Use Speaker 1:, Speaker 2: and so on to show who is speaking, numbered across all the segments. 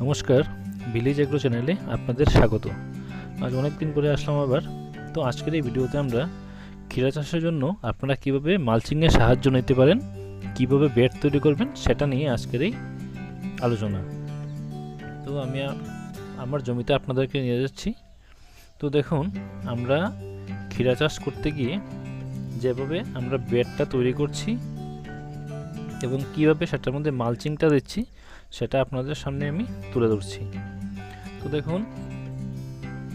Speaker 1: নমস্কার village agro চ্যানেলে আপনাদের স্বাগত। আজ অনেক দিন পরে আসলাম আবার। তো আজকের এই ভিডিওতে আমরা ক্ষীরা চাষের জন্য আপনারা কীভাবে মালচিংয়ের সাহায্য নিতে পারেন, কীভাবে বেড তৈরি করবেন, সেটা নিয়ে আজকের এই আলোচনা। তো আমি আমার জমিতে আপনাদেরকে নিয়ে যাচ্ছি। তো দেখুন, আমরা ক্ষীরা চাষ করতে গিয়ে যেভাবে আমরা বেডটা তৈরি করছি এবং কীভাবে সেটার মধ্যে মালচিংটা দিচ্ছি সেটা আপনাদের সামনে আমি তুলে ধরছি। তো দেখুন,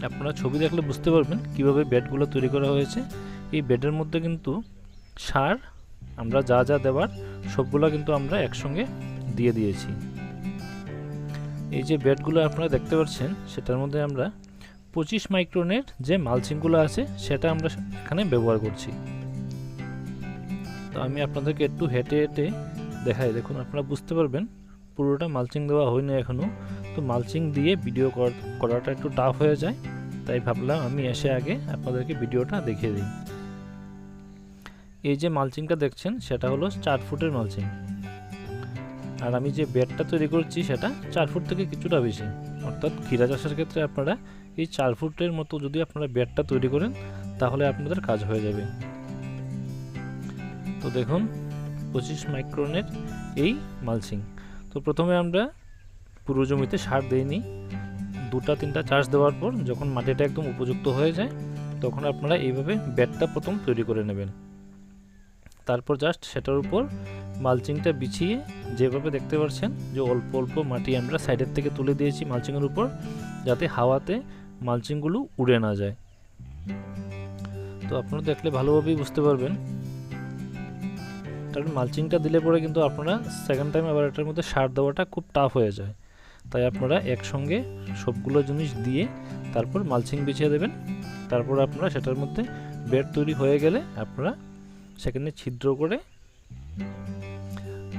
Speaker 1: আপনারা ছবি দেখলে বুঝতে পারবেন কীভাবে বেডগুলো তৈরি করা হয়েছে। এই বেডের মধ্যে কিন্তু সার, আমরা যা যা দেওয়ার সবগুলো কিন্তু আমরা একসঙ্গে দিয়ে দিয়েছি। এই যে বেডগুলো আপনারা দেখতে পাচ্ছেন, সেটার মধ্যে আমরা পঁচিশ মাইক্রোনের যে মালচিংগুলো আছে, সেটা আমরা এখানে ব্যবহার করছি। তো আমি আপনাদেরকে একটু হেঁটে হেঁটে দেখাই। দেখুন, আপনারা বুঝতে পারবেন পুরোটা মালচিং দেওয়া হয়নি এখনও তো মালচিং দিয়ে ভিডিও কর- করাটা একটু টাফ হয়ে যায়। তাই ভাবলাম আমি এসে আগে আপনাদেরকে ভিডিওটা দেখিয়ে দিই। এই যে মালচিংটা দেখছেন, সেটা হলো চার ফুটের মালচিং আর আমি যে বেডটা তৈরি করছি, সেটা চার ফুট থেকে কিছুটা বেশি। অর্থাৎ ক্ষীরা চাষের ক্ষেত্রে আপনারা এই চার ফুটের মতো যদি আপনারা বেডটা তৈরি করেন, তাহলে আপনাদের কাজ হয়ে যাবে। তো দেখুন, পঁচিশ মাইক্রনের এই মালচিং তো প্রথমে আমরা পুরো জমিতে সার দিইনি। দুটা, তিনটা চাষ দেওয়ার পর যখন মাটিটা একদম উপযুক্ত হয়ে যায়, তখন আপনারা এইভাবে বেডটা প্রথম তৈরি করে নেবেন। তারপর জাস্ট সেটার উপর মালচিংটা বিছিয়ে যেভাবে দেখতে পাচ্ছেন যে অল্প অল্প মাটি আমরা সাইডের থেকে তুলে দিয়েছি মালচিংয়ের উপর, যাতে হাওয়াতে মালচিংগুলো উড়ে না যায়। তো আপনারা দেখলে ভালোভাবেই বুঝতে পারবেন কারণ মালচিংটা দিলে পরে কিন্তু আপনারা সেকেন্ড টাইম আবার এটার মধ্যে সার দেওয়াটা খুব টাফ হয়ে যায়। তাই আপনারা একসঙ্গে সবগুলো জিনিস দিয়ে তারপর মালচিং বিছিয়ে দেবেন। তারপর আপনারা সেটার মধ্যে বেড তৈরি হয়ে গেলে আপনারা সেখানে ছিদ্র করে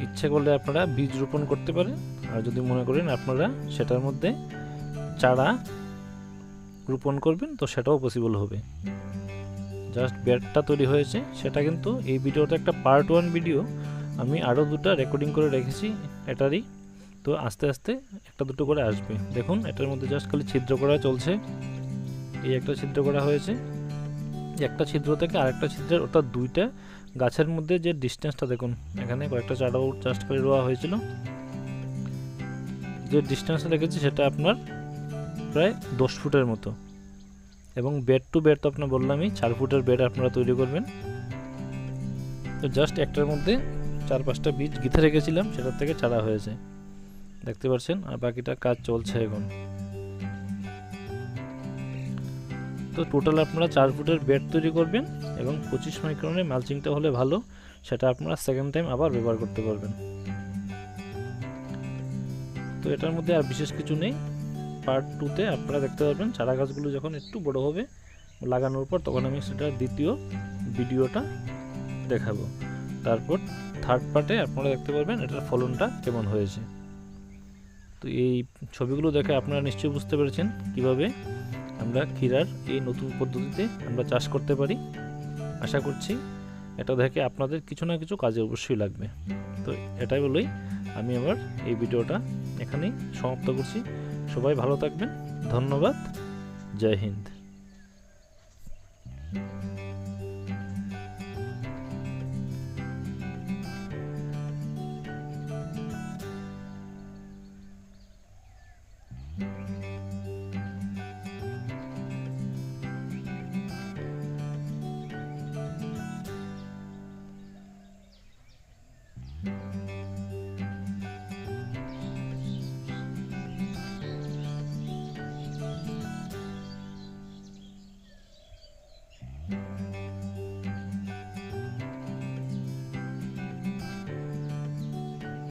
Speaker 1: ইচ্ছে করলে আপনারা বীজ রোপণ করতে পারেন। আর যদি মনে করেন আপনারা সেটার মধ্যে চারা রোপণ করবেন তো সেটাও পসিবল হবে। জাস্ট বেডটা তৈরি হয়েছে, সেটা কিন্তু এই ভিডিওটা একটা পার্ট ওয়ান ভিডিও আমি আরও দুটো রেকর্ডিং করে রেখেছি এটারই। তো আস্তে আস্তে একটা দুটো করে আসবে। দেখুন, এটার মধ্যে জাস্ট খালি ছিদ্র করা চলছে। এই একটা ছিদ্র করা হয়েছে। একটা ছিদ্র থেকে আরেকটা ছিদ্রের ওটা দুইটা গাছের মধ্যে যে ডিস্টেন্সটা দেখুন, এখানে কয়েকটা চারাও জাস্ট করে দেওয়া হয়েছিল। যে ডিস্টেন্সটা রেখেছি, সেটা আপনার প্রায় দশ ফুটের মতো। এবং বেড টু বেড তো আপনার বললামই, চার ফুটের বেড আপনারা তৈরি করবেন। তো জাস্ট একটার মধ্যে চার পাঁচটা বীজ গিথে রেখেছিলাম, সেটার থেকে ছাড়া হয়েছে। দেখতে পাচ্ছেন, আর বাকিটা কাজ চলছে এখন। তো টোটাল আপনারা চার ফুটের বেড তৈরি করবেন এবং পঁচিশ মাইক্রনের মালচিংটা হলে ভালো, সেটা আপনারা সেকেন্ড টাইম আবার ব্যবহার করতে পারবেন। তো এটার মধ্যে আর বিশেষ কিছু নেই। পার্ট টুতে আপনারা দেখতে পারবেন চারা গাছগুলো যখন একটু বড় হবে লাগানোর পর তখন আমি সেটার দ্বিতীয় ভিডিওটা দেখাবো। তারপর থার্ড পার্টে আপনারা দেখতে পারবেন এটার ফলনটা কেমন হয়েছে। তো এই ছবিগুলো দেখে আপনারা নিশ্চয়ই বুঝতে পেরেছেন কীভাবে আমরা ক্ষীরার এই নতুন পদ্ধতিতে আমরা চাষ করতে পারি। আশা করছি এটা দেখে আপনাদের কিছু না কিছু কাজে অবশ্যই লাগবে। তো এটাই বলেই আমি আবার এই ভিডিওটা এখানেই সমাপ্ত করছি। সবাই ভালো থাকবেন। ধন্যবাদ। জয় হিন্দ।